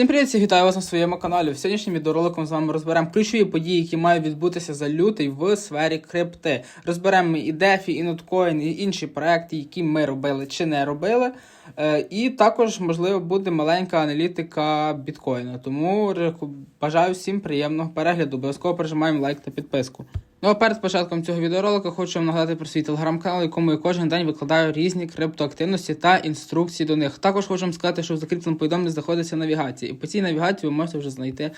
Всім привіт, вітаю вас на своєму каналі. В сьогоднішнім відеороликом з вами розберемо ключові події, які мають відбутися за лютий в сфері крипти. Розберемо і DeFi, і Notcoin, і інші проекти, які ми робили чи не робили. Е, І також, можливо, буде маленька аналітика біткоїна. Тому бажаю всім приємного перегляду. Обов'язково прижимаємо лайк та підписку. Ну а перед початком цього відеоролика хочу вам нагадати про свій телеграм-канал, якому я кожен день викладаю різні криптоактивності та інструкції до них. Також хочу вам сказати, що в закріпленому повідомленні знаходиться навігація. І по цій навігації ви можете вже знайти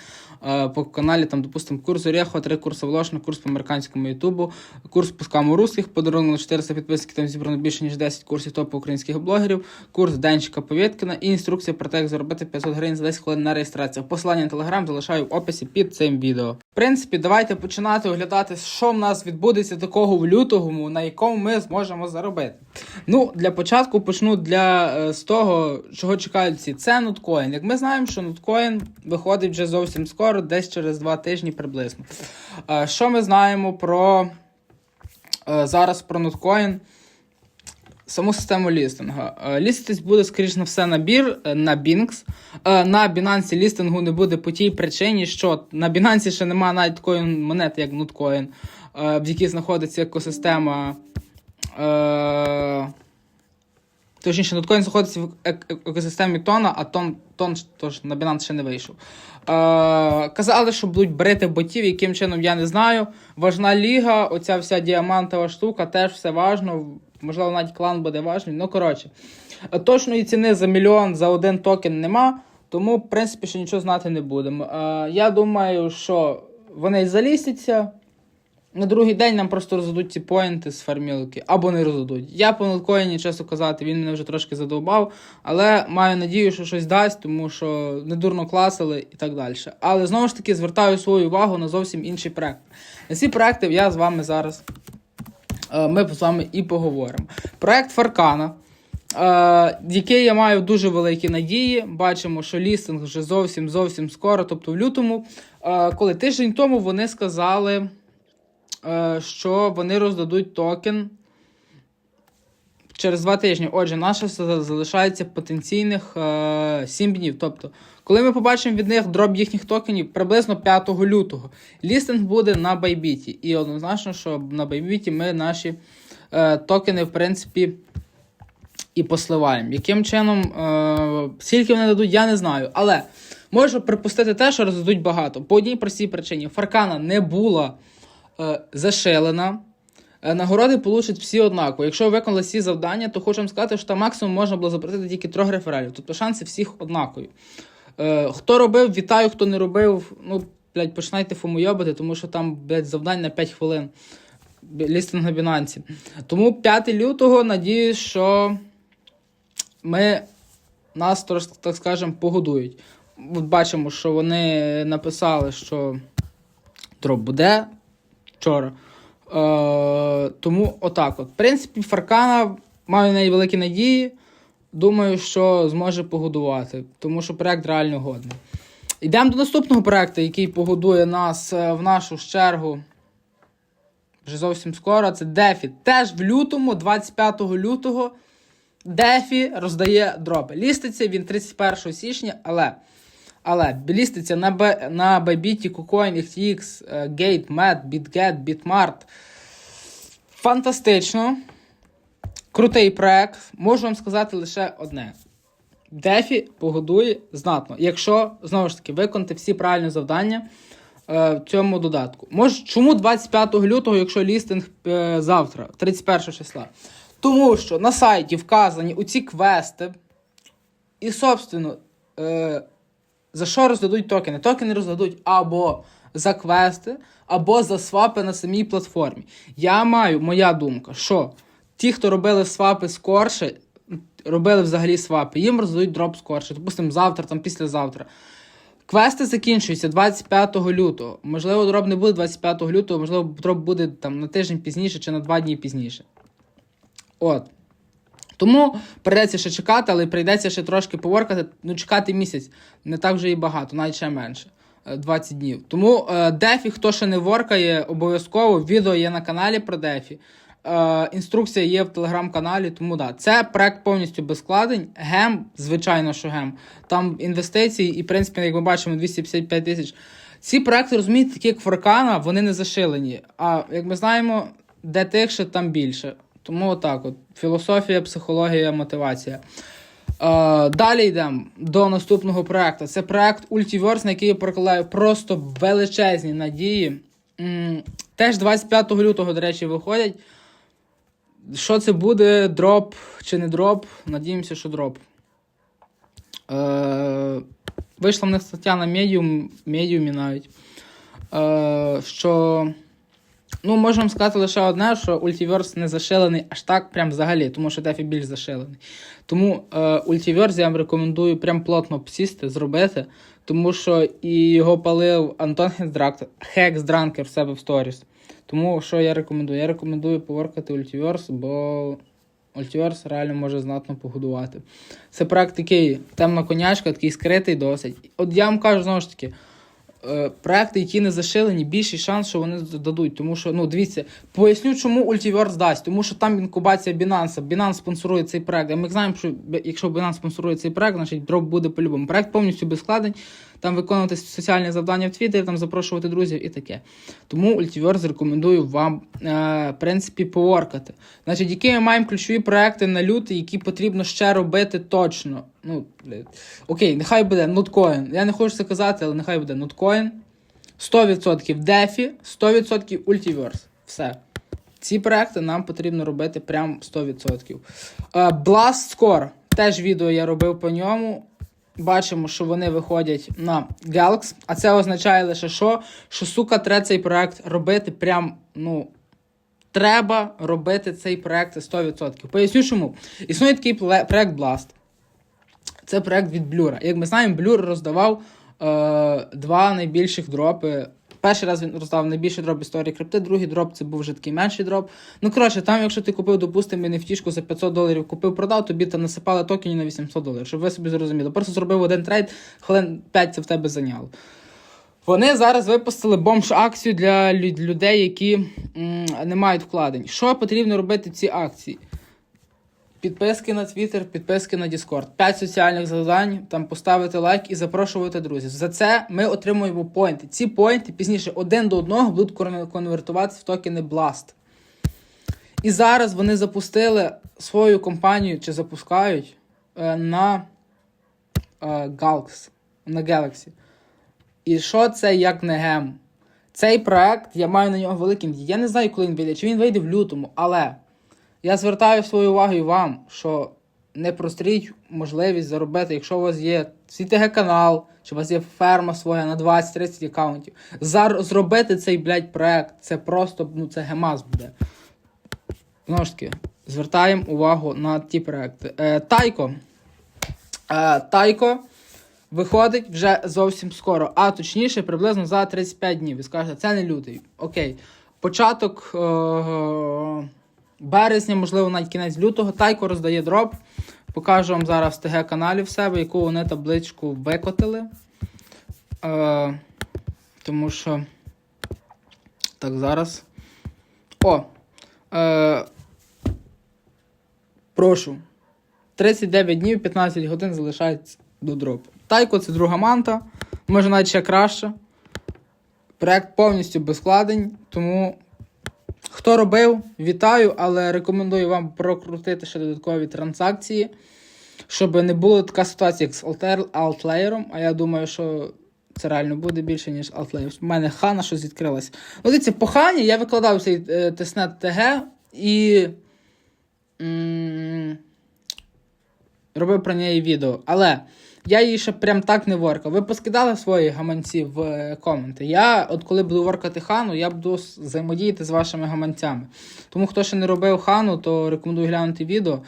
е, по каналі, там, допустимо, курс Орехо, три курси Волошна, курс по американському Ютубу, курс по скаму русських, подарунок на 400 підписників, там зібрано більше ніж 10 курсів топу українських блогерів, курс Денчика Повєткіна і інструкція про те, як заробити 500 гривень за 10 хвилин на реєстрацію. Посилання на телеграм залишаю в описі під цим відео. В принципі, давайте починати оглядати, що в нас відбудеться такого в лютому, на якому ми зможемо заробити. Ну, для початку почну для е, з того, чого чекають всі. Це ноткоін. Як ми знаємо, що ноткоін виходить вже зовсім скоро, десь через два тижні приблизно. Е, що ми знаємо про е, зараз про ноткоін? Саму систему лістинга. Е, Ліститись буде, скоріш на все, набір е, на Binance. Е, На Binance лістингу не буде по тій причині, що на Binance ще немає навіть такої монети, як е, в якій знаходиться екосистема. Точніше, Nutcoin знаходиться в ек- ек- екосистемі Тона, а Тон, тон тож на Binance ще не вийшов. Е, казали, що будуть брити ботів, яким чином я не знаю. Важна ліга, оця вся діамантова штука, теж все важно. Можливо, навіть клан буде важний. Ну, коротше, точної ціни за мільйон за один токен нема, тому, в принципі, ще нічого знати не будемо. Е, я думаю, що вони залістяться. На другий день нам просто роздадуть ці поінти з фармілки, або не роздадуть. Я по ноткоїні, чесно казати, він мене вже трошки задовбав, але маю надію, що щось дасть, тому що недурно класили і так далі. Але знову ж таки звертаю свою увагу на зовсім інший проект. На ці проекти я з вами зараз ми з вами і поговоримо. Проект Фаркана. Е, який я маю дуже великі надії. Бачимо, що лістинг вже зовсім зовсім скоро, тобто в лютому. Е, коли тиждень тому вони сказали, е, що вони роздадуть токен через два тижні. Отже, наше залишається потенційних е, 7 днів. Тобто, коли ми побачимо від них дроб їхніх токенів приблизно 5 лютого, лістинг буде на Байбіті. І однозначно, що на Байбіті ми наші е, токени, в принципі, і посливаємо. Яким чином, е, скільки вони дадуть, я не знаю. Але можу припустити те, що роздадуть багато. По одній простій причині: Фаркана не була е, зашилена. Е, Нагороди получать всі однаково. Якщо ви виконали всі завдання, то хочу вам сказати, що там максимум можна було заплатити тільки трьох рефералів. Тобто шанси всіх однакові. Е, хто робив, вітаю, хто не робив. Ну, блядь, починайте фомойобити, тому що там, блядь, завдань на 5 хвилин. Лістинг на Бінансі. Тому 5 лютого надіюсь, що ми нас так скажемо, погодують. От бачимо, що вони написали, що дроп буде вчора. Е, тому отак от. В принципі, Фаркана маю на неї великі надії. Думаю, що зможе погодувати, тому що проект реально годний. Йдемо до наступного проекту, який погодує нас е, в нашу чергу. Вже зовсім скоро. Це Дефі. Теж в лютому, 25 лютого, Дефі роздає дропи. Ліститься він 31 січня, але. Але ліститься на, Б, на Bybit, KuCoin, FTX, Gate, Med, BitGet, Bitmart. Фантастично. Крутий проект. Можу вам сказати лише одне. Дефі погодує знатно, якщо, знову ж таки, виконати всі правильні завдання е, в цьому додатку. Мож, чому 25 лютого, якщо лістинг е, завтра, 31 числа? Тому що на сайті вказані у ці квести, і, собственно, е, за що роздадуть токени? Токени роздадуть або за квести, або за свапи на самій платформі. Я маю, моя думка, що ті, хто робили свапи скорше, робили взагалі свапи, їм роздадуть дроп скорше. Допустимо, завтра, там післязавтра. Квести закінчуються 25 лютого. Можливо, дроп не буде 25 лютого, можливо, дроп буде там на тиждень пізніше чи на два дні пізніше. От. Тому прийдеться ще чекати, але прийдеться ще трошки поворкати. Ну, чекати місяць не так вже і багато, навіть ще менше. е, 20 днів. Тому е, Дефі, хто ще не воркає, обов'язково відео є на каналі про Дефі. Е, інструкція є в телеграм-каналі, тому да. Це проект повністю без складень. Гем, звичайно, що гем. Там інвестиції, і, в принципі, як ми бачимо, 255 тисяч. Ці проекти, розумієте, такі як Форкана, вони не зашилені. А як ми знаємо, де тихше, там більше. Тому отак от. Філософія, психологія, мотивація. Е, далі йдемо до наступного проекту. Це проект Ultiverse, на який я прокладаю просто величезні надії. Теж 25 лютого, до речі, виходять. Що це буде? Дроп чи не дроп? Надіємося, що дроп. Е, вийшла в них стаття на медіум, медіумі навіть. Е, що. Ну, можемо сказати лише одне, що Ultiverse не зашилений аж так, прям взагалі, тому що Дефі більш зашилений. Тому е, я вам рекомендую прям плотно сісти, зробити, тому що і його палив Антон Хексдранкер в себе в сторіс. Тому що я рекомендую? Я рекомендую поворкати Ultiverse, бо Ultiverse реально може знатно погодувати. Це проект такий темна конячка, такий скритий досить. От я вам кажу знову ж таки. Е, Проекти, які не зашилені, більший шанс, що вони дадуть. Тому що, ну, дивіться, поясню, чому Ultiverse дасть. Тому що там інкубація Binance. Binance спонсорує цей проект. А ми знаємо, що якщо Binance спонсорує цей проект, значить дроп буде по-любому. Проект повністю без складень. Там виконувати соціальні завдання в Твіттері, там запрошувати друзів і таке. Тому Ultiverse рекомендую вам, е, в принципі, поворкати. Значить, які ми маємо ключові проекти на лютий, які потрібно ще робити точно. Ну, окей, нехай буде Nutcoin. Я не хочу це казати, але нехай буде Nutcoin. 100% DeFi, 100% Ultiverse. Все. Ці проекти нам потрібно робити прям 100%. Е, Blast Score. Теж відео я робив по ньому. Бачимо, що вони виходять на Galax, а це означає лише що? Що, сука, треба цей проект робити прям, ну. Треба робити цей проект 100%. Поясню чому. Існує такий проект Blast. Це проект від Блюра. Як ми знаємо, Блюр роздавав е, два найбільших дропи. Перший раз він роздав найбільший дроп історії крипти, другий дроп це був вже такий менший дроп. Ну, коротше, там, якщо ти купив, допустимо, нефтішку за 500 доларів, купив, продав, тобі там насипали токені на 800 доларів, щоб ви собі зрозуміли. Просто зробив один трейд, хвилин 5 це в тебе зайняло. Вони зараз випустили бомж-акцію для людей, які м, не мають вкладень. Що потрібно робити в ці акції? Підписки на Twitter, підписки на Discord. 5 соціальних завдань, там поставити лайк і запрошувати друзів. За це ми отримуємо поінти. Ці поінти пізніше один до одного будуть кон- конвертуватися в токени Blast. І зараз вони запустили свою компанію чи запускають е, на е, на Galaxy. І що це як не гем? Цей проект, я маю на нього великий. Я не знаю, коли він вийде, чи він вийде в лютому, але я звертаю свою увагу і вам, що не простріть можливість заробити, якщо у вас є свій ТГ-канал, чи у вас є ферма своя на 20-30 аккаунтів. Зар... Зробити цей, блядь, проект, це просто, ну, це гемаз буде. Знову ж таки, звертаємо увагу на ті проекти. Е, Тайко. Е, Тайко виходить вже зовсім скоро, а точніше, приблизно за 35 днів. Ви скажете, це не лютий. Окей. Початок е- березня, можливо, навіть кінець лютого. Тайко роздає дроп. Покажу вам зараз в ТГ-каналі в себе, яку вони табличку викотили. Е- тому що. Так, зараз. О! Е- прошу. 39 днів, 15 годин залишається до дропу. Тайко це друга манта, може навіть ще краще. Проект повністю без складень, тому хто робив, вітаю, але рекомендую вам прокрутити ще додаткові транзакції, щоб не була така ситуація, як з Alter- а я думаю, що це реально буде більше, ніж Outlayer. У мене хана щось відкрилась. Ну, дивіться, по хані я викладав цей е, тестнет ТГ і. робив про неї відео. Але я її ще прям так не воркав. Ви поскидали свої гаманці в е, коменти. Я, от коли буду воркати хану, я буду взаємодіяти з вашими гаманцями. Тому хто ще не робив хану, то рекомендую глянути відео. Е,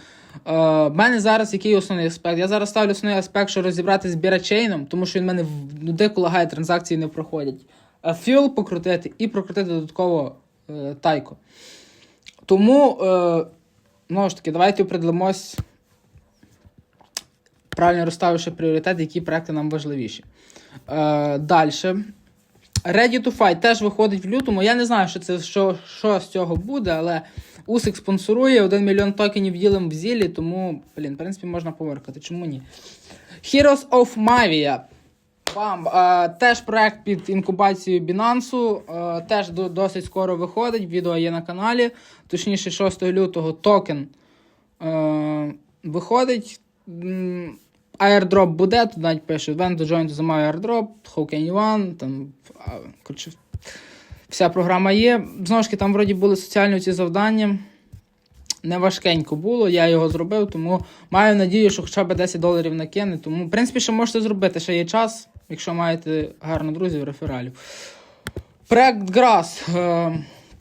в мене зараз який основний аспект? Я зараз ставлю основний аспект, що розібрати з бірачейном, тому що він в мене ну, дико лагає, транзакції не проходять. Е, Філ покрутити і прокрутити додатково е, тайко. Тому, е, знову ж таки, давайте определимось правильно розставивши пріоритети, які проекти нам важливіші. Е, Далі. Ready to Fight теж виходить в лютому. Я не знаю, що це що, що з цього буде, але Усик спонсорує 1 мільйон токенів ділим в зілі, тому, блін, в принципі, можна поверкати. Чому ні? Heroes of Mavia. Бам! Е, теж проект під інкубацією Binance. Е, теж до, досить скоро виходить. Відео є на каналі. Точніше, 6 лютого токен е, виходить. Airdrop буде, тут навіть пише When to join to airdrop, how can you want, там, коротше, вся програма є. Знову ж таки, там вроді були соціальні ці завдання. Не важкенько було, я його зробив, тому маю надію, що хоча б 10 доларів накине. Тому, в принципі, ще можете зробити, ще є час, якщо маєте гарно друзів, рефералів. Проект Grass.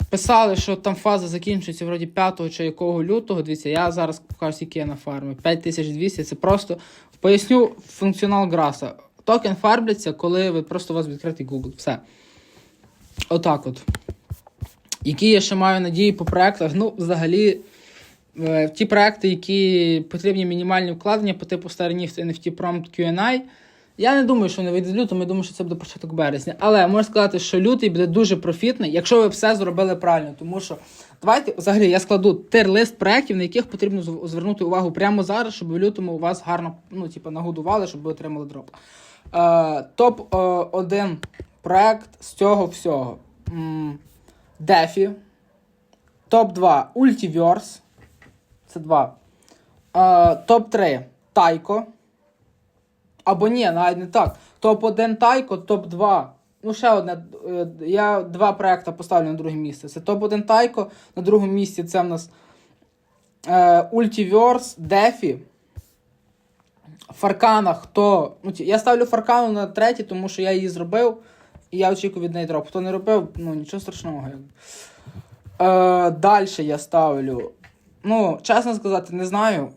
Писали, що там фаза закінчується вроді 5 чи якого лютого. Дивіться, я зараз покажу, скільки я на фармі. 5200. Це просто поясню функціонал Граса. Токен фарбляться, коли ви просто у вас відкритий Google. Все. Отак от. Які я ще маю надії по проектах? Ну, взагалі, е, ті проекти, які потрібні мінімальні вкладення по типу Starnift NFT Prompt Q&A, я не думаю, що вони вийдуть з лютого, я думаю, що це буде початок березня. Але можу сказати, що лютий буде дуже профітний, якщо ви все зробили правильно. Тому що давайте взагалі я складу тир-лист проєктів, на яких потрібно звернути увагу прямо зараз, щоб в лютому у вас гарно ну, типу, нагодували, щоб ви отримали дроп. Е, топ 1 проект з цього всього. Дефі. Топ 2 Ultiverse. Це два. Е, топ 3 Тайко. Або ні, навіть не так. Топ-1 Тайко, топ-2. Ну, ще одне. е, Я два проекти поставлю на друге місце. Це топ-1 Тайко. На другому місці це в нас е, Ultiverse, Дефі. Фаркана, хто. Ну, я ставлю Фаркану на третє, тому що я її зробив. І я очікую від неї дроп. Хто не робив, ну нічого страшного. Е, Далі я ставлю. Ну, чесно сказати, не знаю.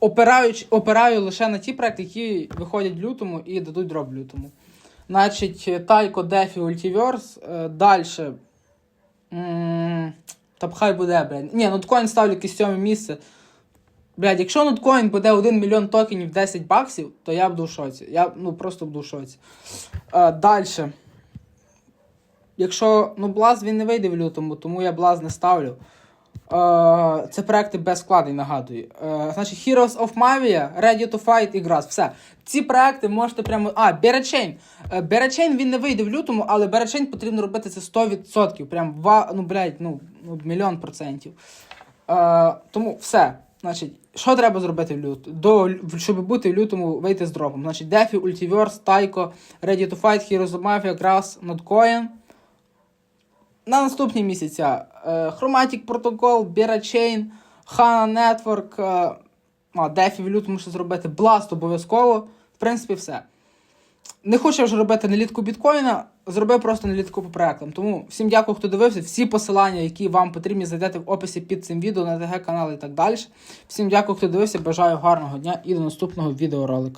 Опираючи, опираю лише на ті проекти, які виходять в лютому і дадуть дроп в лютому. Значить, Тайко, Дефі, Ультіверс. Далі. Та хай буде, блядь. Ні, ноткоін ставлю сьоме місце. Блядь, якщо ноткоін буде 1 мільйон токенів 10 баксів, то я буду в шоці. Я ну просто буду в шоці. Е, Далі. Якщо ну Блаз він не вийде в лютому, тому я Блаз не ставлю. Е, це проекти без вкладень, нагадую. Е, значить, Heroes of Mavia, Ready to Fight і Grass. Все. Ці проекти можете прямо. А, Беречейн. Беречейн він не вийде в лютому, але Беречейн потрібно робити це 100%. Прям ва, ну, блядь, ну, ну мільйон процентів. Е, тому все. Значить, що треба зробити в лют... до, щоб бути в лютому, вийти з дропом? Значить, Дефі, Ultiverse, Taiko, Ready to Fight, Heroes of Mafia, Grass, Notcoin. На наступні місяця Chromatic Protocol, Bera Chain, Hana Network, е, а, Дефі в лютому ще зробити, Blast обов'язково. В принципі, все. Не хочу вже робити налітку біткоїна, зробив просто налітку по проектам. Тому всім дякую, хто дивився. Всі посилання, які вам потрібні, знайдете в описі під цим відео на ТГ канал і так далі. Всім дякую, хто дивився. Бажаю гарного дня і до наступного відеоролика.